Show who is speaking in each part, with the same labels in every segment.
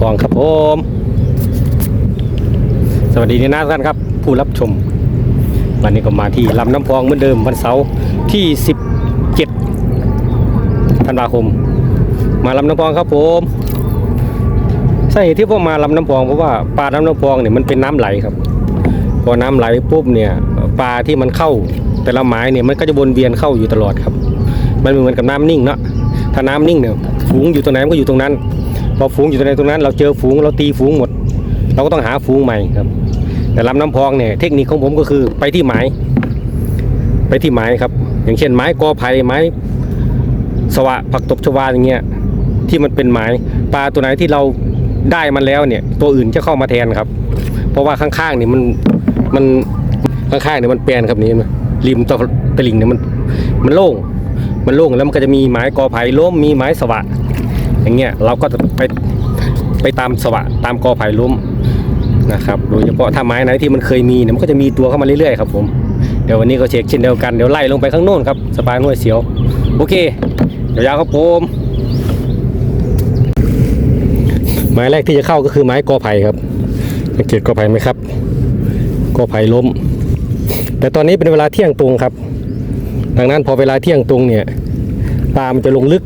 Speaker 1: พองครับผม สวัสดีนี่นะท่านครับ ผู้รับชม วันนี้ก็มาที่ลำน้ำพองเหมือนเดิมวันเสาร์ที่ 17ธันวาคม มาลำน้ำพองครับผมสาเหตุที่ผมมาลำน้ำพองเพราะว่าปลาลำน้ำพองเนี่ยมันเป็นน้ำไหลครับ พอน้ำไหลปุ๊บเนี่ยปลาที่มันเข้าแต่ละหมายเนี่ยมันก็จะวนเวียนเข้าอยู่ตลอดครับ มันเหมือนกับน้ำนิ่งเนาะถ้าน้ำนิ่งเนี่ยฝูงอยู่ตรงไหนมันก็อยู่ตรงนั้น พอฝูงอยู่ตรงไหนตรงนั้น เราเจอฝูงเราตีฝูงหมด เราก็ต้องหาฝูงใหม่ครับ แต่ลำน้ำพองเนี่ยเทคนิคของผมก็คือไปที่หมาย ไปที่หมายครับ อย่างเช่นไม้กอไผ่ไม้ สวะผักตบชวาอย่างเงี้ยที่มันเป็นหมายปลาตัวไหนที่เราได้มันแล้วเนี่ย ตัวอื่นจะเข้ามาแทนครับ เพราะว่าข้างๆเนี่ยมันมันข้างๆเนี่ยมันแปลนครับนี่ริมตะตลิ่งเนี่ยมันมันโล่งมันโล่งแล้วมันก็จะมีไม้กอไผ่ล้มมีไม้สวะ อย่างเงี้ยเราก็จะไปไปตามสวะตามกอไผ่ล้มนะครับโดยเฉพาะถ้าไม้ไหนที่มันเคยมีเนี่ยมันก็จะมีตัวเข้ามาเรื่อยๆครับผมเดี๋ยววันนี้ก็เช็คเช่นเดียวกันเดี๋ยวไล่ลงไปข้างโน้นครับสปายห้วยเสียวโอเค เดี๋ยวยาวครับผมไม้แรกที่จะเข้าก็คือไม้กอไผ่ครับสังเกตกอไผ่ไหมครับกอไผ่ล้ม แต่ตอนนี้เป็นเวลาเที่ยงตรงครับ ดังนั้นพอเวลาเที่ยงตรงเนี่ยปลามันจะลงลึก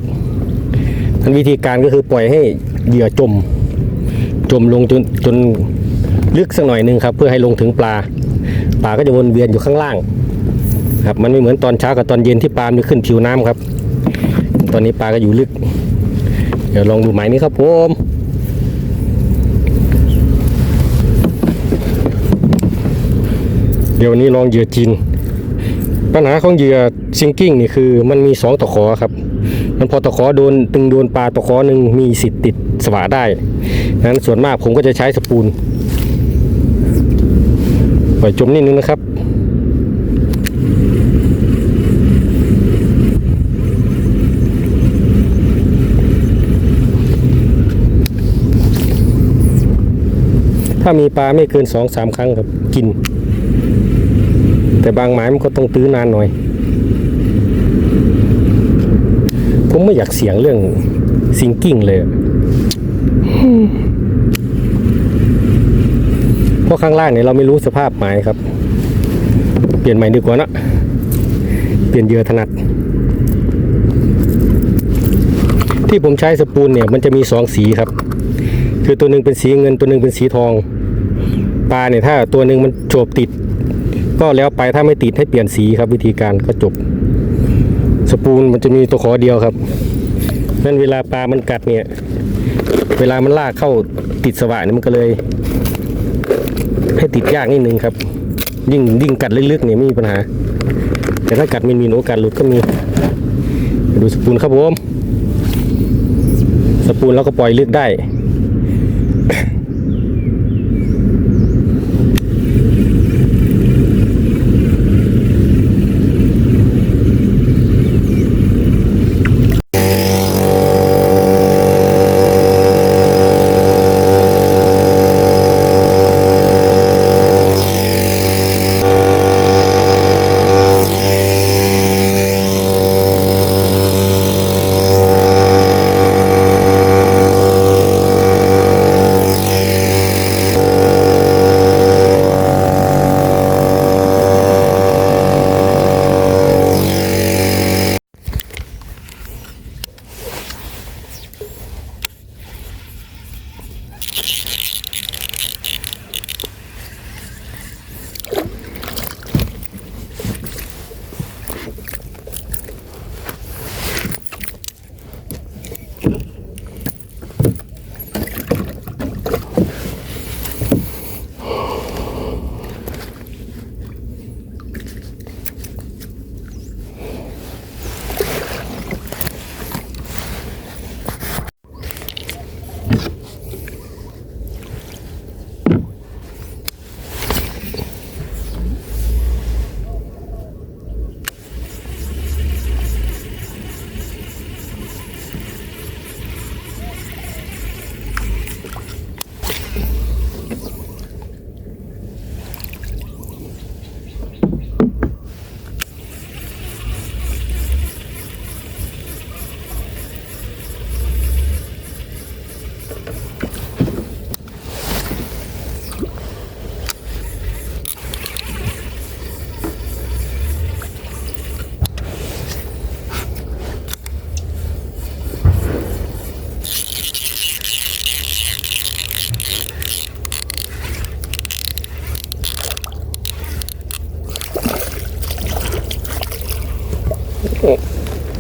Speaker 1: ทันวิธีการก็คือปล่อยให้เหยื่อจม จมลงจนจนลึกสักหน่อยหนึ่งครับเพื่อให้ลงถึงปลา ปลาก็จะวนเวียนอยู่ข้างล่าง ครับมันไม่เหมือนตอนเช้ากับตอนเย็นที่ปลามันขึ้นผิวน้ำครับ ตอนนี้ปลาก็อยู่ลึก เดี๋ยวลองดูหมายนี้ครับผมเดี๋ยววันนี้ลองเหยื่อจีนปัญหาของเหยื่อซิงกิ้งนี่คือมันมีสองตะขอครับ มันพอตะขอโดนตึงโดนปลาตะขอหนึ่งมีสิทธิ์ติดสวะได้งนั้นส่วนมากผมก็จะใช้สปูนปล่อยจมนิดนึงนะครับถ้ามีปลาไม่เกินสองสามครั้งครับกิน แต่บางหมายมันก็ต้องตื้อนานหน่อย ผมไม่อยากเสียงเรื่องซิงกิ้งเลยเพราะข้างล่างเนี่ยเราไม่รู้สภาพหมายครับ เปลี่ยนใหม่ดีกว่านะเปลี่ยนเยื่อถนัด ที่ผมใช้สปูนเนี่ย มันจะมีสองสีครับ คือตัวหนึ่งเป็นสีเงิน ตัวหนึ่งเป็นสีทองปลาเนี่ยถ้าตัวหนึ่งมันโฉบติด ก็แล้วไปถ้าไม่ติดให้เปลี่ยนสีครับวิธีการก็จบ สปูนมันจะมีตัวขอเดียวครับนั่นเวลาปลามันกัดเนี่ย เวลามันลากเข้าติดสว่านเนี่ยมันก็เลย ให้ติดยากนิดนึงครับ ยิ่งยิ่งกัดลึกๆเนี่ยไม่มีปัญหา แต่ถ้ากัดมีมีโอกาสหลุดก็มี ดูสปูนครับผม สปูนเราก็ปล่อยลึกได้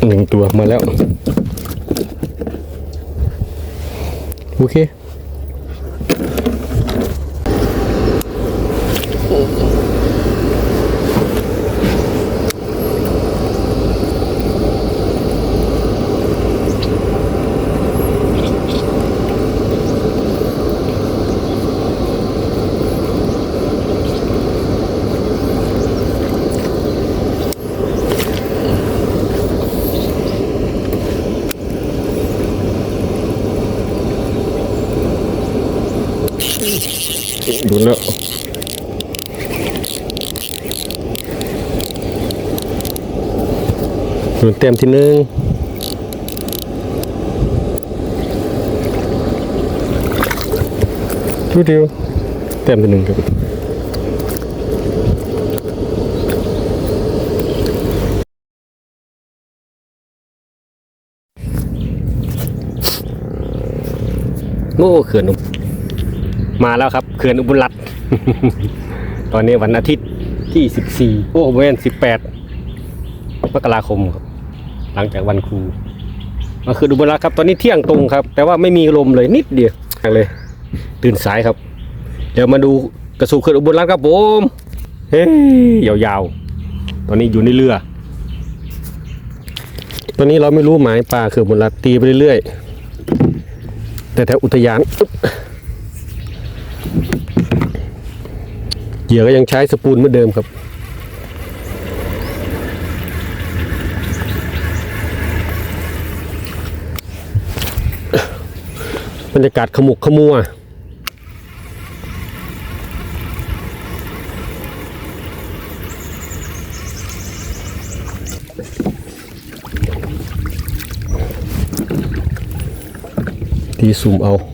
Speaker 1: หนึ่งตัวมาแล้ว โอเค ดูแล้วเต็มที่หนึ่งดูเดียวเต็มที่หนึ่งครับโอ้เขื่อนอุ มาแล้วครับเขื่อนอุบลรัตน์ตอนนี้วันอาทิตย์ที่ 14 โอ้เว้น18มกราคมครับ หลังจากวันครูมาคืออุบลรัตน์ครับ ตอนนี้เที่ยงตรงครับ แต่ว่าไม่มีลมเลยนิดเดียวเลย ตื่นสายครับ เดี๋ยวมาดูกระสูเขื่อนอุบลรัตน์ครับผมเฮ้ยยาวๆ ตอนนี้อยู่ในเรือ ตอนนี้เราไม่รู้หมายปลาเขื่อนอุบลรัตน์ตีไปเรื่อยๆแต่แถวอุทยาน เหยื่อก็ยังใช้สปูนเหมือนเดิมครับ บรรยากาศขมุกขมัวที่ซูมเอา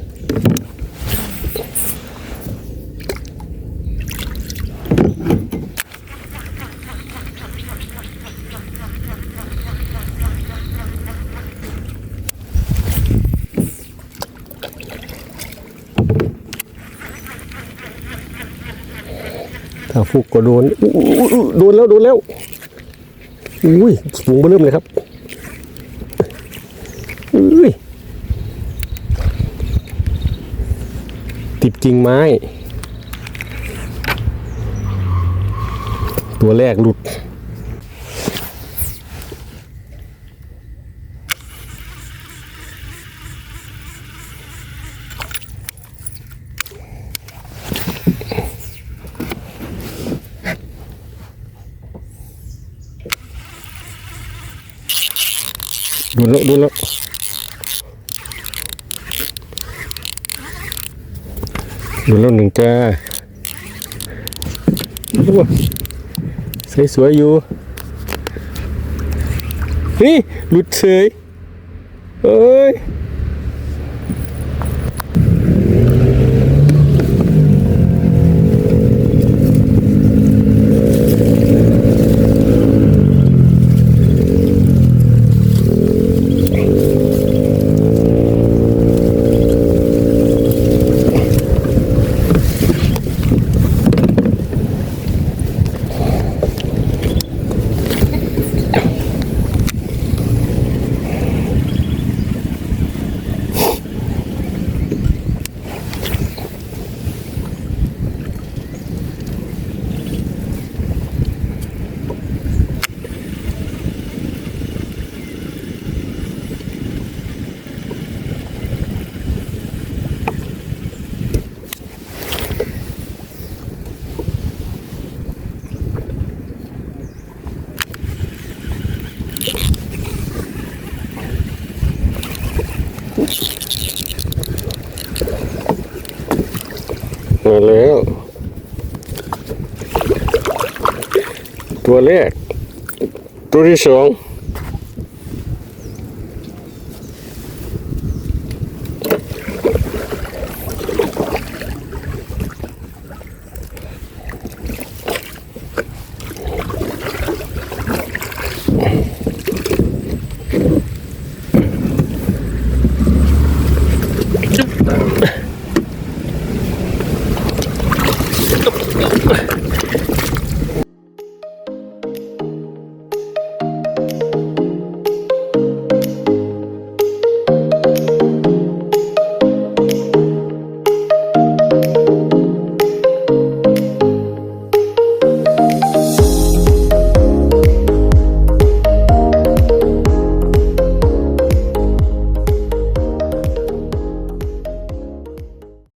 Speaker 1: ถ้าฟุกก็โดนโดนแล้วโดนแล้วอุ้ยสูงเริ่มเลยครับอุ้ยติดกิ่งไม้ ตัวแรกหลุด ดนแล้วโดนแล้วโดนแล้วหนึ่งจ้าวส่สวยอยู่นี่หลุดเฉยเอ้ย มาแล้ว ตัวแรกตัวที่สอง